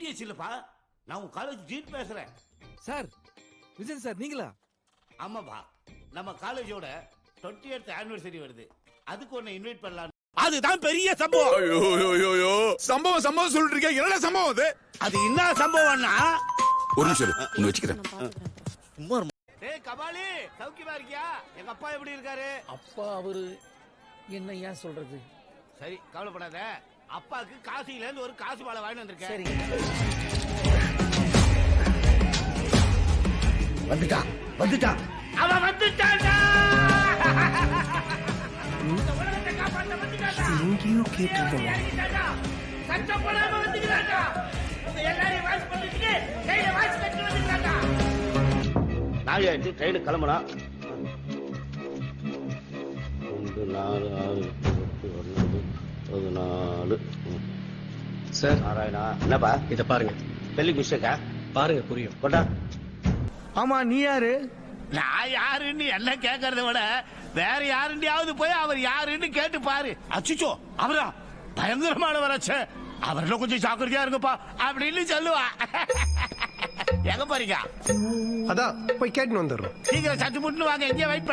DS இல்லப்பா. நான் உன் காலேஜ் டீன் பேசுறேன். சார் விஜயன் சார் நீங்களா? ஆமாப்பா. நம்ம காலேஜோட டுவெண்ட்டி எய்த் ஆனிவர்சரி வருது. அதுக்கு உன்னை இன்வைட் பண்ணலாம் அதுதான் பெரிய சம்பவம். ஐயோ ஐயோ, ஐயோ ஐயோ சம்பவம் சம்பவம் சொல்லிட்டு இருக்கேன் என்னடா சம்பவம் அது? அது என்ன சம்பவம்னா? ஒரு நிமிஷம் இங்க வச்சுக்கிறேன். சும்மா இரு. டேய் கபாலி சௌக்கியமா இருக்கியா? எங்க அப்பா எப்படி இருக்காரு? அப்பா அவரு என்ன ஏன் சொல்றது? சரி கவலைப்படாத. அப்பாக்கு காசில இருந்து ஒரு காசு மாலை வாங்கிட்டு வந்திருக்கேன் வந்துட்டான் வந்துட்டான் அவன் வந்துட்டான்டா இந்த உலகத்தை காப்பாத்த வந்துட்டான்டா. எங்கேயோ கேட்டிருக்கோம் இறங்கிட்டான்டா. சத்தம் போடாம வந்துக்கிறான்டா. உங்க எல்லாரையும் வாட்ச் பண்ணிட்டு கையில வாட்ச் கட்டி வந்துக்கிறான்டா. நாளை ஆயிடுச்சு ட்ரெயின் கிளம்புனா ரெண்டு நாலு ஆறு எட்டு ஒன்பது பதினாலு சார். நாராயணா. என்னப்பா? இத பாருங்க. ஸ்பெல்லிங் மிஸ்டேக்கா பாருங்க புரியும். கொண்டா. ஆமா நீ யாரு? நான் யாருன்னு என்ன கேட்கறத விட வேற யாருண்டியாவது போய் அவர் யாருன்னு கேட்டு பாரு. அச்சுச்சோ அவரா? பயங்கரமான வராச்சே அவர்ல கொஞ்சம் ஜாக்கிரதையா இருங்கப்பா அப்படின்னு சொல்லுவா. எங்க போறீங்க? அதான் போய் கேட்டுன்னு வந்துடுறோம். சீக்கிரம் சத்து முட்டு வாங்க எங்கேயே வெயிட்